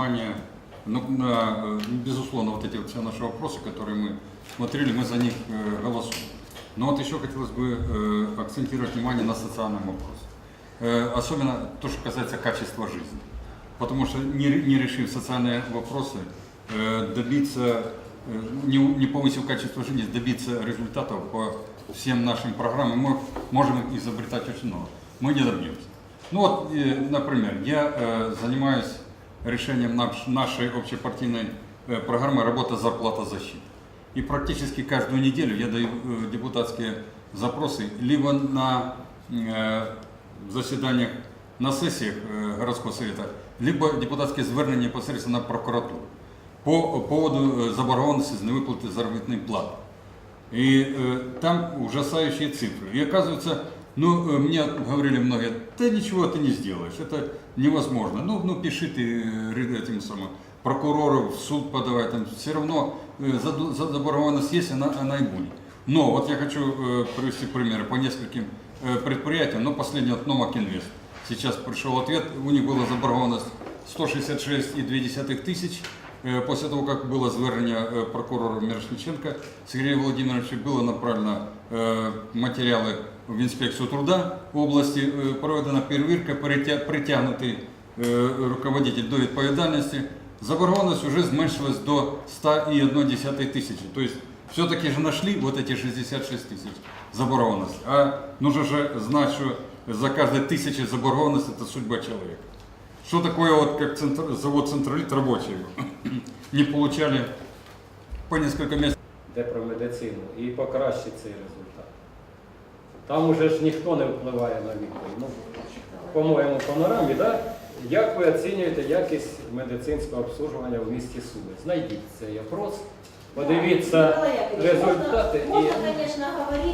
внимание ну, на, э, безусловно, вот эти вот все наши вопросы, которые мы смотрели, мы за них э, голосуем. Но вот еще хотелось бы э, акцентировать внимание на социальном вопросе. Э, особенно то, что касается качества жизни. Потому что не, ре- не решив социальные вопросы, э, добиться, э, не, у- не повысив качество жизни, добиться результатов по всем нашим программам, мы можем изобретать очень много. Мы не добьемся. Ну вот, э, например, я э, занимаюсь решением наш- нашей общепартийной э, программы «Работа, зарплата, защита». И практически каждую неделю я даю э, депутатские запросы либо на э, заседаниях, на сессиях э, городского совета, либо депутатське звернення непосредственно на прокуратуру по поводу е, заборгованности за невыплаты заработной платы. И э, там ужасающие цифры. И оказывается, ну, э, мне говорили многие, да ничего ты не сделаешь, это невозможно. Ну, ну пиши ты э, ре- этим самым прокурору в суд подавай, там все равно э, заду- за- заборгованность есть, она, она и будет. Но вот я хочу э, привести примеры по нескольким э, предприятиям. Ну, последний вот Номак Инвест. Сейчас пришел ответ, у них была заборгованность 166,2 тысяч. Е, Після того, як було звернення е, прокурора Мірошниченка Сергія Володимировича, було направлено е, матеріали в інспекцію труда в області, е, проведена перевірка, перетя- притягнутий е, руководитель до відповідальності. Заборгованность уже зменшилась до 100,1 тисячі. Тобто все-таки же нашли вот эти 66 тысяч заборгованность. А нужно же знать, что за каждой тысячи заборгованность это судьба человека. Что такое вот как центр- завод Централит рабочие не получали по несколько месяцев. де про медицину, і покращить цей результат. Там уже ж ніхто не впливає на відповідь. Ну, по-моєму, панорамі, да? як ви оцінюєте якість медицинського обслуговування в місті Суми? Знайдіть цей опрос, подивіться результати Можно, і конечно, говорить,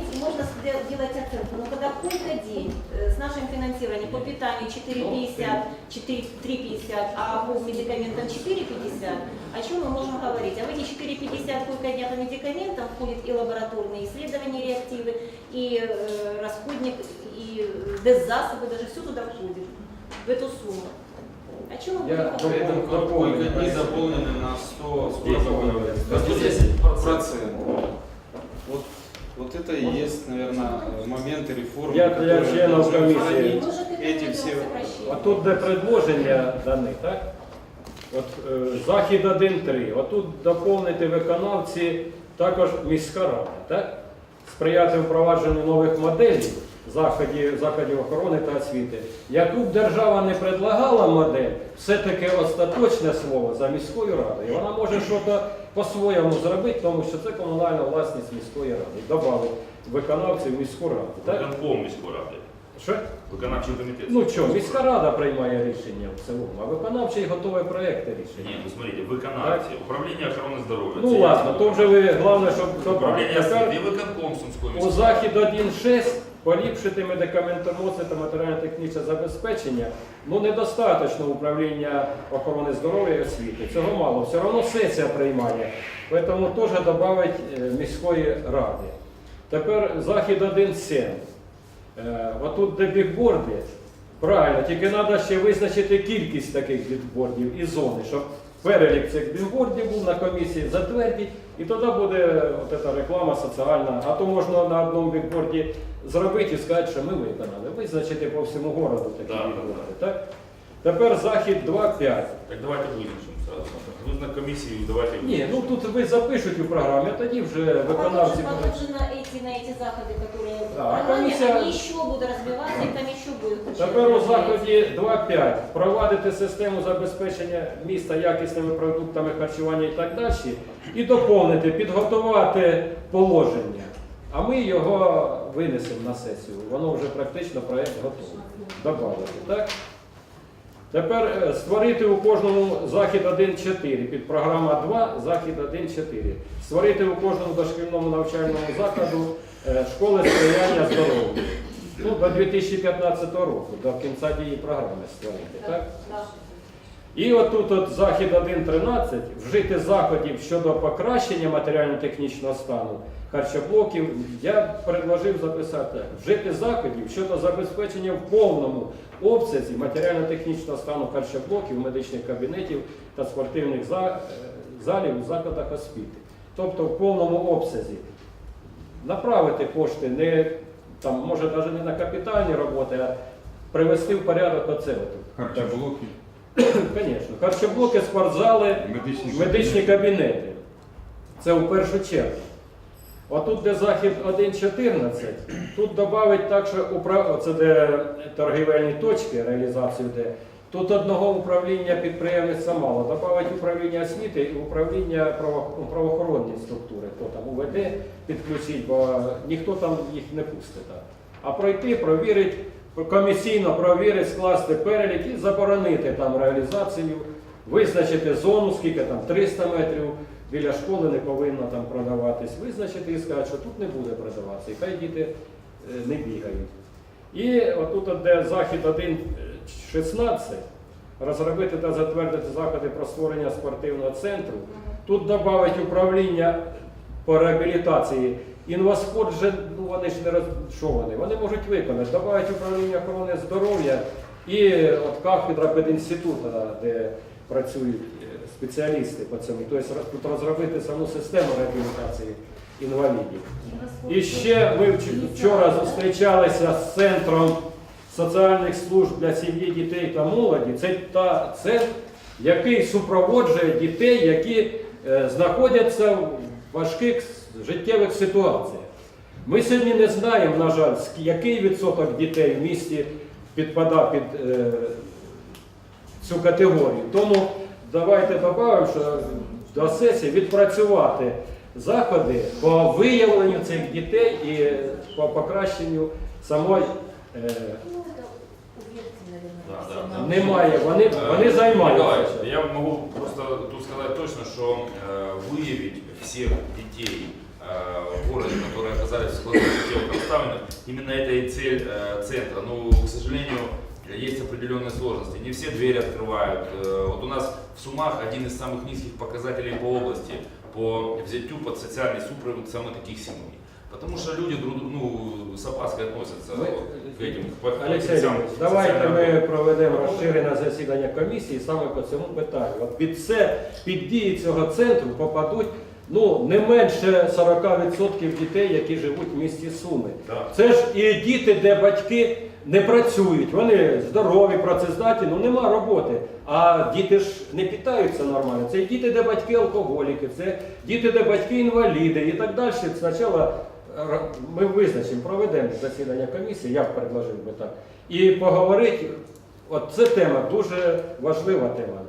делать оценку, но когда каждый день э, с нашим финансированием по питанию 4,50, 4 3,50, а по медикаментам 4,50, о чем мы можем говорить? А в эти 4,50 сколько дня по медикаментам входит и лабораторные исследования, реактивы, и э, расходник, и э, деззасобы, даже все туда входит, в эту сумму. О чем мы Я Дополнено. сколько дней заполнены на 100, сколько вы говорите? На 110 процентов. Вот, вот это и есть, наверное, моменты реформы, Я для которые членов должны комиссии. устранить Может, это эти путем все сокращения? Отут де предложення дані, так? От е, захід 1.3. Отут доповнити виконавці також міська рада, так? Сприяти впровадженню нових моделей заходів, заходів охорони та освіти. Яку б держава не предлагала модель, все-таки остаточне слово за міською радою. І вона може щось по-своєму зробити, тому що це комунальна власність міської ради. Добавить виконавців міську раду. Так? Виконком міської ради, Що? виконавчий комітет. Ну що, міська рада приймає рішення в цілому, а виконавчий готові проекти рішення. Ні, ну смотрите, виконавці, управління охорони здоров'я. Ну це ладно, є- то вже ви головне, щоб Управління освіти і виконком Сумської У міської захід 1.6 поліпшити медикаментоноси та матеріально-технічне забезпечення, ну недостатньо управління охорони здоров'я і освіти. Цього мало. Все одно сесія приймає. Тому теж додавить е, міської ради. Тепер захід 1.7. Е, Отут де бікборди, правильно, тільки треба ще визначити кількість таких бікбордів і зони, щоб перелік цих бікбордів був на комісії затвердіть, і тоді буде от ця реклама соціальна. А то можна на одному бікборді зробити і сказати, що ми виконали. Визначити по всьому городу такі Да, да, бікборди. Так? Тепер захід 2.5. Так давайте визначимо. Ви на комісії давайте Ні, ну тут ви запишуть у програмі, а тоді вже А потом виконавці. же, потом будуть. же на эти, на эти заходы, которые в Да, программе, комиссия- они еще будут развиваться, и там еще будет куча Тепер у мероприятий. заході 2.5 впровадити систему забезпечення міста якісними продуктами харчування і так далі, і доповнити, підготувати положення. А ми його винесемо на сесію. Воно вже практично проєкт готовий. Добавити, так? Тепер е, створити у кожному захід 1.4 під програма 2, захід 1.4. Створити у кожному дошкільному навчальному закладу е, школи сприяння здоров'ю. Ну, до 2015 року, до кінця дії програми створити, так? І отут от захід 1.13 вжити заходів щодо покращення матеріально-технічного стану харчоблоків. Я предложив записати. Вжити заходів щодо забезпечення в повному обсязі матеріально-технічного стану харчоблоків, медичних кабінетів та спортивних е, залів у закладах освіти. Тобто в повному обсязі направити кошти не там, може навіть не на капітальні роботи, а привести в порядок оце. Харчоблоки, Звісно, харчоблоки, спортзали, медичні, медичні кабінети. Це в першу чергу. Отут, де захід 1.14, тут додавить так, що управ... це де торгівельні точки, реалізацію де. Тут одного управління підприємництва мало. Добавить управління освіти і управління право... ну, правоохоронної структури. Хто там УВД підключить, бо ніхто там їх не пустить. А пройти, провірити, комісійно провірити, скласти перелік і заборонити там реалізацію, визначити зону, скільки там 300 метрів біля школи не повинно там продаватись, визначити і сказати, що тут не буде продаватися, і хай діти е, не бігають. І отут, от де захід 1.16, розробити та затвердити заходи про створення спортивного центру. Тут додавить управління по реабілітації. Інваспорт же, ну вони ж не роз... що вони? Вони можуть виконати. Добавить управління охорони здоров'я і от кафедра пединституту, де працюють е, спеціалісти по цьому. Тобто розробити саму систему реабілітації інвалідів. І ще ми вчора зустрічалися з центром соціальних служб для сім'ї, дітей та молоді. Це та центр, який супроводжує дітей, які е, знаходяться в важких життєвих ситуаціях. Ми сьогодні не знаємо, на жаль, який відсоток дітей в місті підпадає під е, цю категорію. Тому давайте додамо, що до сесії відпрацювати заходи по виявленню цих дітей і по покращенню самої. е, Ну, это уверьте, наверное, Да, все да, нам. да. Немає, вони, вони Николай, займаються. Я могу просто тут сказать точно, что э, выявить всех детей э, в городе, которые оказались в сложных житейных обставинах, именно это и цель э, центра. Но, к сожалению, есть определенные сложности. Не все двери открывают. Э, Вот у нас в Сумах один из самых низких показателей по области по взятию под социальный супровод самых таких семей. Потому что люди друг, ну, с опаской относятся Ми- вот к этим к Олексій фахівцям Леонідович, давайте соціальної ми проведемо розширене засідання комісії саме по цьому питанню. От під це, під дії цього центру попадуть ну, не менше 40% дітей, які живуть в місті Суми. Так. Це ж і діти, де батьки не працюють, вони здорові, працездатні, ну нема роботи. А діти ж не питаються нормально. Це діти, де батьки алкоголіки, це діти, де батьки інваліди і так далі. Спочатку е, ми визначимо, проведемо засідання комісії, я б предложив би так. І поговорити, от це тема дуже важлива тема.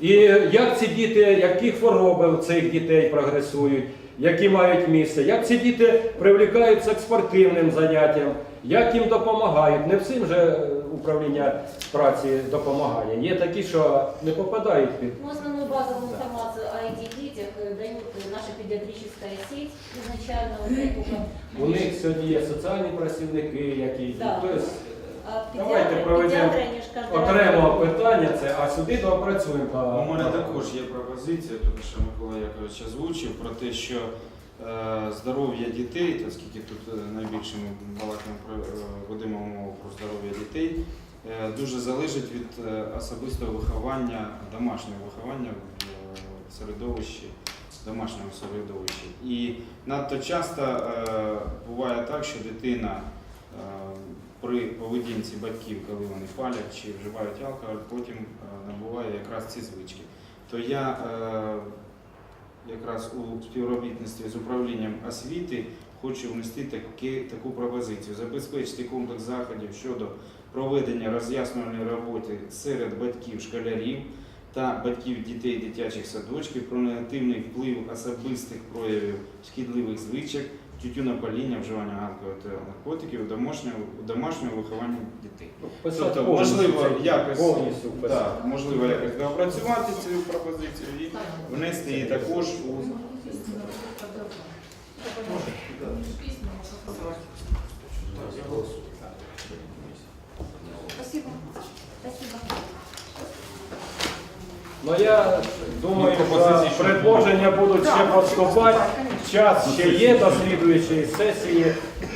І як ці діти, які хвороби у цих дітей прогресують, які мають місце, як ці діти привлікаються к спортивним заняттям, як їм допомагають. Не всім же е, управління праці допомагає. Є такі, що не попадають під. Ну, основную базовую информацию о этих детях э, дает э, наша педиатрическая сеть изначально. Вот это только, У них сьогодні є соціальні працівники, які Да. тобто, А Давайте педиатры, проведемо окремо питання це, а сюди доопрацюємо. У мене також є пропозиція, тому що Микола Якович озвучив про те, що е, здоров'я дітей, та скільки тут е, найбільше ми балакаємо про е, ведемо мову про здоров'я дітей, е, дуже залежить від е, особистого виховання, домашнього виховання в е, середовищі, домашньому середовищі. І надто часто е, буває так, що дитина при поведінці батьків, коли вони палять чи вживають алкоголь, потім е, набуває якраз ці звички. То я е, якраз у співробітництві з управлінням освіти хочу внести таки, таку пропозицію, забезпечити комплекс заходів щодо проведення роз'яснювальної роботи серед батьків школярів та батьків дітей дитячих садочків про негативний вплив особистих проявів шкідливих звичок, тютюнопаління, вживання алкоголю та наркотиків у домашнього, у домашнього виховання дітей. Писати Тобто, можливо, якось повністю писати. можливо, якось доопрацювати цю пропозицію і внести її також у Спасибо. Спасибо. Ну я думаю, Ну, що предложення будуть ще поступати. Час ще є до слідуючої сесії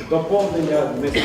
доповнення внести.